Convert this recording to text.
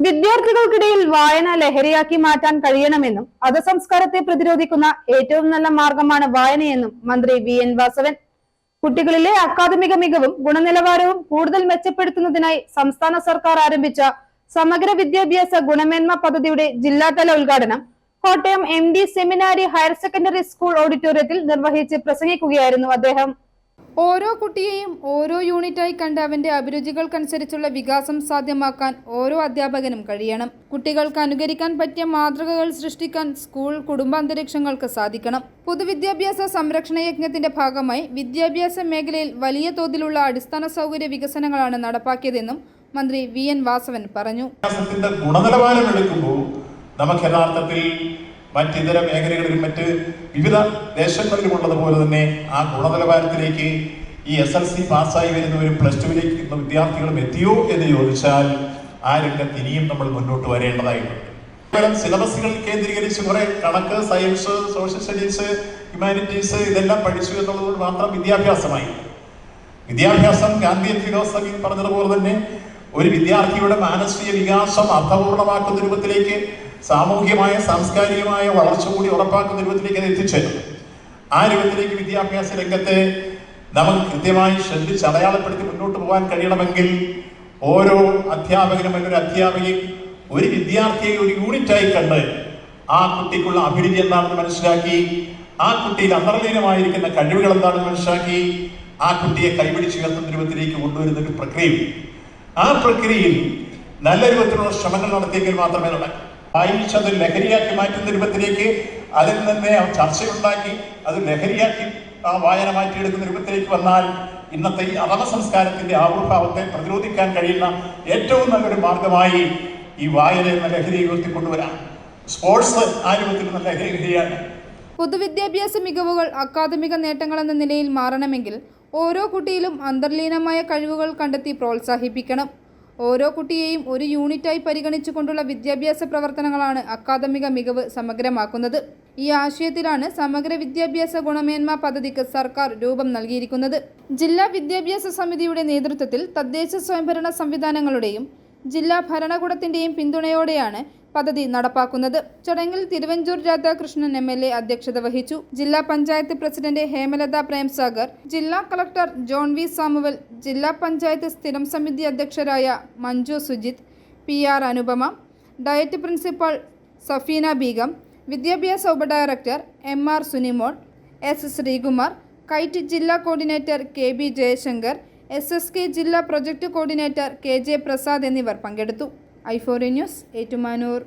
വിദ്യാർത്ഥികൾക്കിടയിൽ വായന ലഹരിയാക്കി മാറ്റാൻ കഴിയണമെന്നും അധസംസ്കാരത്തെ സംസ്കാരത്തെ പ്രതിരോധിക്കുന്ന ഏറ്റവും നല്ല മാർഗമാണ് വായനയെന്നും മന്ത്രി വി എൻ വാസവൻ. കുട്ടികളിലെ അക്കാദമിക മികവും ഗുണനിലവാരവും കൂടുതൽ മെച്ചപ്പെടുത്തുന്നതിനായി സംസ്ഥാന സർക്കാർ ആരംഭിച്ച സമഗ്ര വിദ്യാഭ്യാസ ഗുണമേന്മ പദ്ധതിയുടെ ജില്ലാതല ഉദ്ഘാടനം Kottayam M D seminary higher secondary school ഓഡിറ്റോറിയത്തിൽ നിർവഹിച്ച് പ്രസംഗിക്കുകയായിരുന്നു അദ്ദേഹം. ഓരോ കുട്ടിയെയും ഓരോ യൂണിറ്റായി കണ്ട് അവന്റെ അഭിരുചികൾക്കനുസരിച്ചുള്ള വികാസം സാധ്യമാക്കാൻ ഓരോ അധ്യാപകനും കഴിയണം. കുട്ടികൾക്ക് അനുകരിക്കാൻ പറ്റിയ മാതൃകകൾ സൃഷ്ടിക്കാൻ സ്കൂൾ കുടുംബാന്തരീക്ഷങ്ങൾക്ക് സാധിക്കണം. പൊതുവിദ്യാഭ്യാസ സംരക്ഷണ യജ്ഞത്തിന്റെ ഭാഗമായി വിദ്യാഭ്യാസ മേഖലയിൽ വലിയ തോതിലുള്ള അടിസ്ഥാന സൗകര്യ വികസനങ്ങളാണ് നടപ്പാക്കിയതെന്നും മന്ത്രി വി എൻ വാസവൻ പറഞ്ഞു. ഗുണനിലവാരം എടുക്കുമ്പോൾ നമുക്ക് യഥാർത്ഥത്തിൽ മറ്റിതര മേഖലകളിലും മറ്റ് വിവിധ ദേശങ്ങളിലും ഉള്ളതുപോലെ തന്നെ ആ ഗുണനിലവാരത്തിലേക്ക് ഈ എസ് എൽ സി പാസ്സായി വരുന്നവരും പ്ലസ് ടുവിലേക്ക് ഇന്ന് വിദ്യാർത്ഥികളും എത്തിയോ എന്ന് ചോദിച്ചാൽ ആ രംഗത്ത് ഇനിയും നമ്മൾ മുന്നോട്ട് വരേണ്ടതായിട്ടുണ്ട്. സിലബസുകൾ കേന്ദ്രീകരിച്ച് കുറെ കണക്ക് സയൻസ് സോഷ്യൽ സ്റ്റഡീസ് ഹ്യൂമാനിറ്റീസ് ഇതെല്ലാം പഠിച്ചു എന്നുള്ളത് മാത്രം വിദ്യാഭ്യാസമായി. വിദ്യാഭ്യാസം ഗാന്ധിയൻ ഫിലോസഫി പറഞ്ഞതുപോലെ തന്നെ ഒരു വിദ്യാർത്ഥിയുടെ മാനസിക വികാസം അർത്ഥപൂർണമാക്കുന്ന രൂപത്തിലേക്ക് സാമൂഹ്യമായ സാംസ്കാരികമായ വളർച്ച കൂടി ഉറപ്പാക്കുന്ന രൂപത്തിലേക്ക് അത് എത്തിച്ചേരും ആ രൂപത്തിലേക്ക് വിദ്യാഭ്യാസ രംഗത്തെ നമുക്ക് കൃത്യമായി ശ്രദ്ധിച്ച് അടയാളപ്പെടുത്തി മുന്നോട്ട് പോകാൻ കഴിയണമെങ്കിൽ ഓരോ അധ്യാപകനും അല്ലെങ്കിൽ ഒരു അധ്യാപകയും ഒരു വിദ്യാർത്ഥിയെ ഒരു യൂണിറ്റായി കണ്ട് ആ കുട്ടിക്കുള്ള അഭിരുചി എന്താണെന്ന് മനസ്സിലാക്കി ആ കുട്ടിയിൽ അന്തർലീനമായിരിക്കുന്ന കഴിവുകൾ എന്താണെന്ന് മനസ്സിലാക്കി ആ കുട്ടിയെ കൈപിടിച്ചുയർത്തുന്ന രൂപത്തിലേക്ക് കൊണ്ടുവരുന്ന ഒരു പ്രക്രിയ ആ പ്രക്രിയയിൽ നല്ല രൂപത്തിലുള്ള ശ്രമങ്ങൾ നടത്തിയെങ്കിൽ മാത്രമേ നടക്കൂ വായിച്ചത് ലഹരിയാക്കി മാറ്റുന്ന രൂപത്തിലേക്ക് അതിൽ തന്നെ ചർച്ചയുണ്ടാക്കി അത് ലഹരിയാക്കി ആ വായന മാറ്റിയെടുക്കുന്ന രൂപത്തിലേക്ക് വന്നാൽ ഇന്നത്തെ ഈ അറമ സംസ്കാരത്തിന്റെ ആവിർഭാവത്തെ പ്രതിരോധിക്കാൻ കഴിയുന്ന ഏറ്റവും നല്ലൊരു മാർഗമായി ഈ വായന എന്ന ലഹരി ഉയർത്തിക്കൊണ്ടുവരാം. സ്പോർട്സ് ആ രൂപത്തിൽ നല്ല ലഹരിയാണ്. പൊതുവിദ്യാഭ്യാസ മികവുകൾ അക്കാദമിക നേട്ടങ്ങളെന്ന നിലയിൽ മാറണമെങ്കിൽ ഓരോ കുട്ടിയിലും അന്തർലീനമായ കഴിവുകൾ കണ്ടെത്തി പ്രോത്സാഹിപ്പിക്കണം. ഓരോ കുട്ടിയെയും ഒരു യൂണിറ്റായി പരിഗണിച്ചുകൊണ്ടുള്ള വിദ്യാഭ്യാസ പ്രവർത്തനങ്ങളാണ് അക്കാദമിക മികവ് സമഗ്രമാക്കുന്നത്. ഈ ആശയത്തിലാണ് സമഗ്ര വിദ്യാഭ്യാസ ഗുണമേന്മ പദ്ധതിക്ക് സർക്കാർ രൂപം നൽകിയിരിക്കുന്നത്. ജില്ലാ വിദ്യാഭ്യാസ സമിതിയുടെ നേതൃത്വത്തിൽ തദ്ദേശ സ്വയംഭരണ സംവിധാനങ്ങളുടെയും ജില്ലാ ഭരണകൂടത്തിന്റെയും പിന്തുണയോടെയാണ് പദ്ധതി നടപ്പാക്കുന്നത്. ചടങ്ങിൽ Thiruvanchoor Radhakrishnan M L A അധ്യക്ഷത വഹിച്ചു. ജില്ലാ പഞ്ചായത്ത് പ്രസിഡന്റ് ഹേമലത പ്രേംസാഗർ ജില്ലാ കളക്ടർ ജോൺ വി സാമുവൽ ജില്ലാ പഞ്ചായത്ത് സ്ഥിരം സമിതി അധ്യക്ഷരായ Manju Sujith P R Anupama DIET principal Safeena Begum വിദ്യാഭ്യാസ ഉപഡയറക്ടർ M R Sunimol S Sreekumar KITE ജില്ലാ coordinator K B Jayashankar S S K ജില്ലാ project coordinator K J Prasad എന്നിവർ പങ്കെടുത്തു. ഐഫോറി news Ettumanoor